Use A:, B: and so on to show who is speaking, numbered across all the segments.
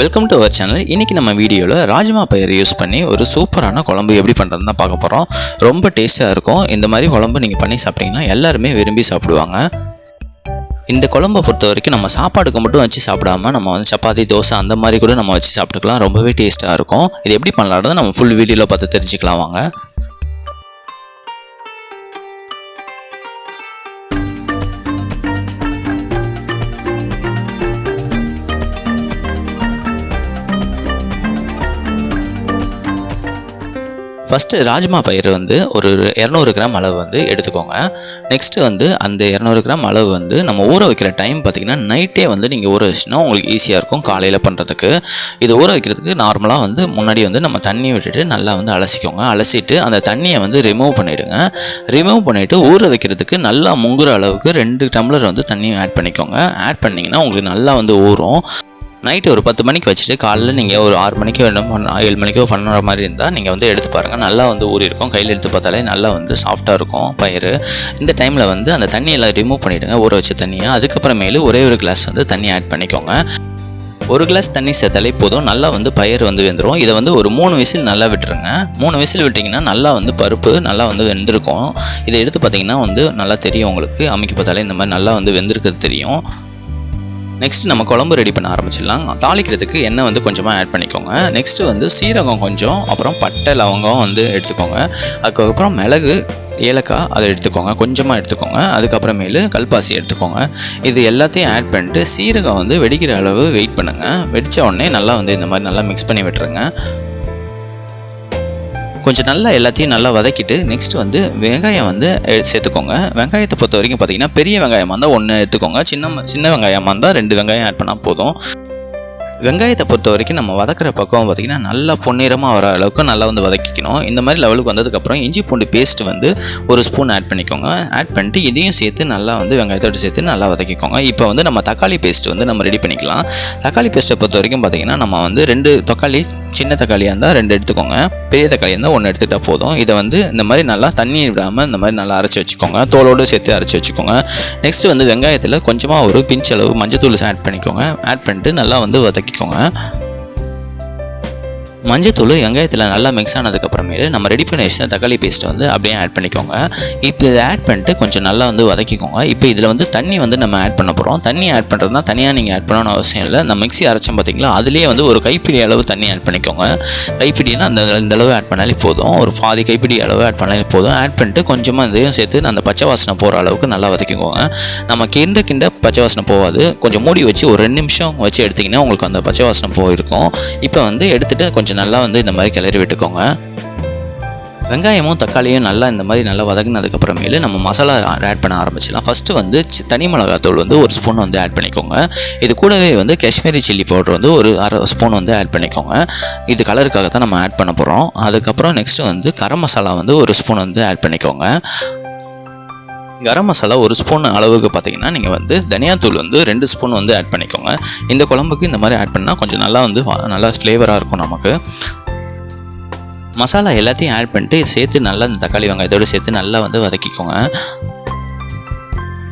A: Welcome to our channel இன்றைக்கி நம்ம வீடியோவில் ராஜ்மா பயிர் யூஸ் பண்ணி ஒரு சூப்பரான குழம்பு எப்படி பண்ணுறதுன்னு தான் பார்க்க போகிறோம் ரொம்ப டேஸ்ட்டாக இருக்கும். இந்த மாதிரி குழம்பு நீங்கள் பண்ணி சாப்பிட்டீங்கன்னா எல்லாருமே விரும்பி சாப்பிடுவாங்க. இந்த குழம்பை பொறுத்த வரைக்கும் நம்ம சாப்பாடுக்கு மட்டும் வச்சு சாப்பிடாம நம்ம வந்து சப்பாத்தி தோசை அந்த மாதிரி கூட நம்ம வச்சு சாப்பிட்டுக்கலாம். ரொம்பவே டேஸ்ட்டாக இருக்கும். இது எப்படி பண்ணலாம்னு நம்ம ஃபுல் வீடியோவில் பார்த்து தெரிஞ்சுக்கலாம் வாங்க. ஃபஸ்ட்டு ராஜ்மா பயிர் வந்து ஒரு இரநூறு கிராம் அளவு வந்து எடுத்துக்கோங்க. நெக்ஸ்ட்டு வந்து அந்த இரநூறு கிராம் அளவு வந்து நம்ம ஊற வைக்கிற டைம் பார்த்திங்கன்னா நைட்டே வந்து நீங்கள் ஊற வச்சுனா உங்களுக்கு ஈஸியாக இருக்கும் காலையில் பண்ணுறதுக்கு இது ஊற வைக்கிறதுக்கு நார்மலாக வந்து முன்னாடி வந்து நம்ம தண்ணி விட்டுட்டு நல்லா வந்து அலசிக்கோங்க. அலசிட்டு அந்த தண்ணியை வந்து ரிமூவ் பண்ணிவிடுங்க ரிமூவ் பண்ணிவிட்டு ஊற வைக்கிறதுக்கு நல்லா முங்குற அளவுக்கு ரெண்டு டம்ளர் வந்து தண்ணியும் ஆட் பண்ணிக்கோங்க. ஆட் பண்ணிங்கன்னா உங்களுக்கு நல்லா வந்து ஊறும். நைட்டு ஒரு பத்து மணிக்கு வச்சுட்டு காலையில் நீங்கள் ஒரு ஆறு மணிக்கோ என்ன பண்ண ஏழு மணிக்கோ பண்ணுற மாதிரி இருந்தால் நீங்கள் வந்து எடுத்து பாருங்கள் நல்லா வந்து ஊறி இருக்கும். கையில் எடுத்து பார்த்தாலே நல்லா வந்து சாஃப்டாக இருக்கும் பயிர் இந்த டைமில் வந்து அந்த தண்ணியெல்லாம் ரிமூவ் பண்ணிவிடுங்க ஊற வச்ச தண்ணியை. அதுக்கப்புறமேலு ஒரே ஒரு கிளாஸ் வந்து தண்ணி ஆட் பண்ணிக்கோங்க. ஒரு கிளாஸ் தண்ணி சேர்த்தாலே போதும். நல்லா வந்து பயிர் வந்து வெந்துடும் இதை வந்து ஒரு மூணு விசில் நல்லா விட்டுருங்க. மூணு விசில் விட்டிங்கன்னா நல்லா வந்து பருப்பு நல்லா வந்து வெந்திருக்கும். இதை எடுத்து பார்த்தீங்கன்னா வந்து நல்லா தெரியும் உங்களுக்கு. அமைக்க பார்த்தாலே இந்த மாதிரி நல்லா வந்து வெந்திருக்கிறது தெரியும். நெக்ஸ்ட் நம்ம குழம்பு ரெடி பண்ண ஆரம்பிச்சிடலாம். தாளிக்கிறதுக்கு எண்ணெய் வந்து கொஞ்சமாக ஆட் பண்ணிக்கோங்க. நெக்ஸ்ட்டு வந்து சீரகம் கொஞ்சம் அப்புறம் பட்டை லவங்கம் வந்து எடுத்துக்கோங்க. அதுக்கப்புறம் மிளகு ஏலக்காய் அதை எடுத்துக்கோங்க. கொஞ்சமாக எடுத்துக்கோங்க. அதுக்கப்புறமேலு கல்பாசி எடுத்துக்கோங்க. இது எல்லாத்தையும் ஆட் பண்ணிட்டு சீரகம் வந்து வெடிக்கிற அளவு வெயிட் பண்ணுங்கள் வெடித்த உடனே நல்லா வந்து இந்த மாதிரி நல்லா மிக்ஸ் பண்ணி விட்டுருங்க. கொஞ்சம் நல்லா எல்லாத்தையும் நல்லா வதக்கிட்டு நெக்ஸ்ட் வந்து வெங்காயம் வந்து சேர்த்துக்கோங்க. வெங்காயத்தை பொறுத்த வரைக்கும் பார்த்தீங்கன்னா பெரிய வெங்காயமாக இருந்தால் ஒன்று எடுத்துக்கோங்க. சின்ன சின்ன வெங்காயமாக இருந்தால் ரெண்டு வெங்காயம் ஆட் பண்ணால் போதும். வெங்காயத்தை பொறுத்த வரைக்கும் நம்ம வதக்கிற பக்கம் பார்த்திங்கன்னா நல்லா பொன்னிறமாக வர அளவுக்கு நல்லா வந்து வதக்கிக்கணும். இந்த மாதிரி லெவலுக்கு வந்ததுக்கப்புறம் இஞ்சி பூண்டு பேஸ்ட் வந்து ஒரு ஸ்பூன் ஆட் பண்ணிக்கோங்க. ஆட் பண்ணிட்டு இதையும் சேர்த்து நல்லா வந்து வெங்காயத்தோடு சேர்த்து நல்லா வதக்கிக்கோங்க. இப்போ வந்து நம்ம தக்காளி பேஸ்ட் வந்து நம்ம ரெடி பண்ணிக்கலாம். தக்காளி பேஸ்ட்டை பொறுத்த வரைக்கும் பார்த்திங்கன்னா நம்ம வந்து ரெண்டு தக்காளி சின்ன தக்காளியாக இருந்தால் ரெண்டு எடுத்துக்கோங்க. பெரிய தக்காளி இருந்தால் ஒன்று எடுத்துக்கிட்டால் போதும். இதை வந்து இந்த மாதிரி நல்லா தண்ணி விடாமல் இந்த மாதிரி நல்லா அரைச்சி வச்சுக்கோங்க. தோலோடு சேர்த்து அரைச்சி வச்சுக்கோங்க. நெக்ஸ்ட் வந்து வெங்காயத்தில் கொஞ்சமாக ஒரு பிஞ்ச் அளவு மஞ்சத்தூள் ஆட் பண்ணிக்கோங்க. ஆட் பண்ணிட்டு நல்லா வந்து வதக்கிக்கோங்க மஞ்சத்தூள் வெங்காயத்தில் நல்லா மிக்ஸ் ஆனதுக்கப்புறமேலு நம்ம ரெடி பண்ணி வச்சு தக்காளி பேஸ்ட்டை வந்து அப்படியே ஆட் பண்ணிக்கோங்க. இப்போ இதை ஆட் பண்ணிட்டு கொஞ்சம் நல்லா வந்து வதக்கிக்கோங்க. இப்போ இதில் வந்து தண்ணி வந்து நம்ம ஆட் பண்ண போகிறோம் தண்ணி ஆட் பண்ணுறதுனா தனியாக நீங்கள் ஆட் பண்ணணும்னு அவசியம் இல்லை. நம்ம மிக்ஸி அரைச்சோம் பார்த்தீங்களா அதுலேயே வந்து ஒரு கைப்பிடி அளவு தண்ணி ஆட் பண்ணிக்கோங்க. கைப்பிடினா அந்த இந்த அளவு ஆட் பண்ணாலே போதும். ஒரு பாதி கைப்பிடி அளவு ஆட் பண்ணாலே போதும். ஆட் பண்ணிட்டு கொஞ்சமாக இதையும் சேர்த்து அந்த பச்சை வாசனை போகிற அளவுக்கு நல்லா வதக்கிக்கோங்க. நம்ம கிண்ட கிண்ட பச்சை வாசனை போகாது. கொஞ்சம் மூடி வச்சு ஒரு ரெண்டு நிமிஷம் வச்சு எடுத்திங்கன்னா உங்களுக்கு அந்த பச்சை வாசனை போயிருக்கும். இப்போ வந்து எடுத்துகிட்டு கொஞ்சம் நல்லா வந்து இந்த மாதிரி கிளறி விட்டுக்கோங்க. வெங்காயமும் தக்காளியும் நல்லா இந்த மாதிரி நல்லா வதங்கினதுக்கப்புறமேலு நம்ம மசாலா ஆட் பண்ண ஆரம்பிச்சிடலாம். ஃபஸ்ட்டு வந்து தனி மிளகாத்தூள் வந்து ஒரு ஸ்பூன் வந்து ஆட் பண்ணிக்கோங்க. இது கூடவே வந்து காஷ்மீரி சில்லி பவுடர் வந்து ஒரு அரை ஸ்பூன் வந்து ஆட் பண்ணிக்கோங்க. இது கலருக்காக தான் நம்ம ஆட் பண்ண போகிறோம் அதுக்கப்புறம் நெக்ஸ்ட்டு வந்து கரம் மசாலா வந்து ஒரு ஸ்பூன் வந்து ஆட் பண்ணிக்கோங்க. கரம் மசாலா ஒரு ஸ்பூன் அளவுக்கு பார்த்தீங்கன்னா நீங்கள் வந்து தனியாத்தூள் வந்து ரெண்டு ஸ்பூன் வந்து ஆட் பண்ணிக்கோங்க. இந்த குழம்புக்கு இந்த மாதிரி ஆட் பண்ணால் கொஞ்சம் நல்லா வந்து நல்லா ஃப்ளேவராக இருக்கும் நமக்கு. மசாலா எல்லாத்தையும் ஆட் பண்ணிட்டு சேர்த்து நல்லா இந்த தக்காளி வெங்காயத்தோடு சேர்த்து நல்லா வந்து வதக்கிக்கோங்க.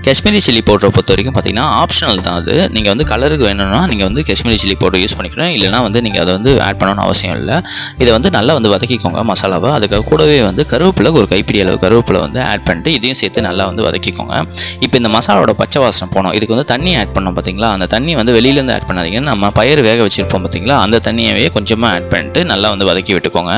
A: காஷ்மீரி சில்லி பவுடரை பொறுத்த வரைக்கும் பார்த்தீங்கன்னா ஆப்ஷனல் தான் அது. நீங்கள் வந்து கலருக்கு வேணும்னா நீங்கள் வந்து காஷ்மீரி சில்லி பவுடர் யூஸ் பண்ணிக்கணும். இல்லைனா வந்து நீங்கள் அதை வந்து ஆட் பண்ணணும்னு அவசியம் இல்லை. இதை வந்து நல்லா வந்து வதக்கிக்கோங்க மசாலாவை. அதுக்கு கூடவே வந்து கருவேப்பிலை ஒரு கைப்பிடி அளவு கருவேப்பிலை வந்து ஆட் பண்ணிட்டு இதையும் சேர்த்து நல்லா வந்து வதக்கிக்கோங்க. இப்போ இந்த மசாலாவோட பச்சை வாசனை போனோம். இதுக்கு வந்து தண்ணி ஆட் பண்ணோம் பார்த்தீங்களா? அந்த தண்ணி வந்து வெளியிலேருந்து ஆட் பண்ணாதீங்க. நம்ம பயிர் வேக வச்சுருப்போம் பார்த்தீங்களா? அந்த தண்ணியவே கொஞ்சமாக ஆட் பண்ணிட்டு நல்லா வந்து வதக்கி விட்டுக்கோங்க.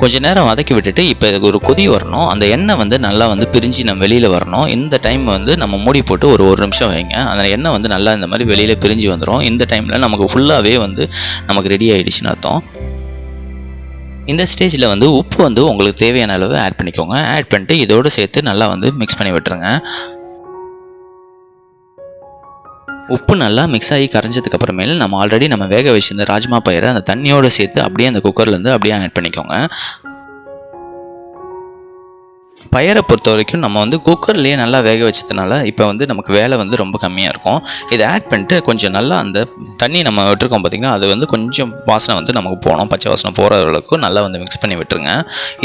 A: கொஞ்ச நேரம் வதக்கி விட்டுட்டு இப்போ இதுக்கு ஒரு கொதி வரணும். அந்த எண்ணெய் வந்து நல்லா வந்து பிரிஞ்சு நம்ம வெளியில் வரணும். இந்த டைம் வந்து நம்ம மூடி போட்டு ஒரு ஒரு நிமிஷம் வைங்க. அந்த எண்ணெய் வந்து நல்லா இந்த மாதிரி வெளியில் பிரிஞ்சு வந்துடும் இந்த டைமில் நமக்கு ஃபுல்லாகவே வந்து நமக்கு ரெடி ஆகிடுச்சுன்னு அர்த்தம். இந்த ஸ்டேஜில் வந்து உப்பு வந்து உங்களுக்கு தேவையான அளவு ஆட் பண்ணிக்கோங்க. ஆட் பண்ணிட்டு இதோடு சேர்த்து நல்லா வந்து மிக்ஸ் பண்ணி விட்டுருங்க. உப்பு நல்லா மிக்ஸ் ஆகி கரைஞ்சதுக்கு அப்புறமேல நம்ம ஆல்ரெடி நம்ம வேக வச்சிருந்த ராஜ்மா பயிரை அந்த தண்ணியோடு சேர்த்து அப்படியே அந்த குக்கர்லேருந்து அப்படியே ஆட் பண்ணிக்கோங்க. பயரை பொறுத்த வரைக்கும் நம்ம வந்து குக்கர்லேயே நல்லா வேக வச்சதுனால இப்போ வந்து நமக்கு வேலை வந்து ரொம்ப கம்மியாக இருக்கும். இதை ஆட் பண்ணிட்டு கொஞ்சம் நல்லா அந்த தண்ணி நம்ம விட்டுருக்கோம் பார்த்திங்கன்னா அது வந்து கொஞ்சம் வாசனை வந்து நமக்கு போகணும். பச்சை வாசனை போகிற அளவுக்கு நல்லா வந்து மிக்ஸ் பண்ணி விட்டுருங்க.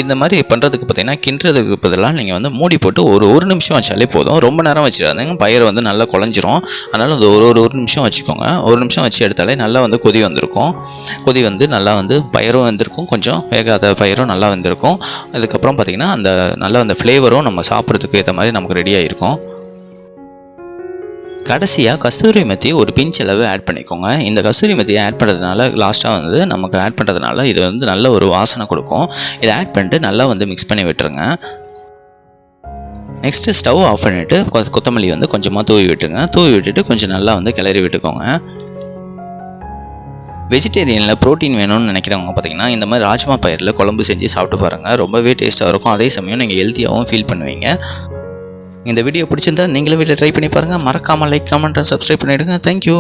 A: இந்த மாதிரி பண்ணுறதுக்கு பார்த்திங்கன்னா கிண்டுறதுக்கு பதிலாக நீங்கள் வந்து மூடி போட்டு ஒரு ஒரு நிமிஷம் வச்சாலே போதும். ரொம்ப நேரம் வச்சிடாதீங்க. பயிர் வந்து நல்லா குழஞ்சிரும். அதனால் அது ஒரு ஒரு ஒரு நிமிஷம் வச்சுக்கோங்க. ஒரு நிமிஷம் வச்சு எடுத்தாலே நல்லா வந்து கொதி வந்திருக்கும். கொதி வந்து நல்லா வந்து பயிரும் வந்திருக்கும். கொஞ்சம் வேகாத பயிரும் நல்லா வந்திருக்கும். அதுக்கப்புறம் பார்த்திங்கன்னா அந்த நல்லா வந்து அந்த ஃப்ளேவரும் நம்ம சாப்பிட்றதுக்கு ஏற்ற மாதிரி நமக்கு ரெடி ஆகிருக்கும் கடைசியாக கஸ்தூரி மெத்தி ஒரு பிஞ்ச் அளவு ஆட் பண்ணிக்கோங்க. இந்த கஸ்தூரி மெத்தியை ஆட் பண்ணுறதுனால லாஸ்ட்டாக வந்து நமக்கு ஆட் பண்ணுறதுனால இது வந்து நல்ல ஒரு வாசனை கொடுக்கும். இதை ஆட் பண்ணிட்டு நல்லா வந்து மிக்ஸ் பண்ணி விட்டுருங்க. நெக்ஸ்ட்டு ஸ்டவ் ஆஃப் பண்ணிவிட்டு கொத்தமல்லி வந்து கொஞ்சமாக தூவி விட்டுருங்க. தூவி விட்டுட்டு கொஞ்சம் நல்லா வந்து கிளறி விட்டுக்கோங்க. வெஜிடேரியனில் ப்ரோட்டீன் வேணும்னு நினைக்கிறவங்க பார்த்தீங்கன்னா இந்த மாதிரி ராஜ்மா பயிரில் குழம்பு செஞ்சு சாப்பிட்டு பாருங்கள் ரொம்பவே டேஸ்ட்டாக இருக்கும். அதே சமயம் நீங்கள் ஹெல்த்தியாகவும் ஃபீல் பண்ணுவீங்க. இந்த வீடியோ பிடிச்சிருந்தா நீங்களும் வீட்டில் ட்ரை பண்ணி பாருங்கள் மறக்காமல் லைக் கமெண்ட் சப்ஸ்கிரைப் பண்ணிவிடுங்க தேங்க்யூ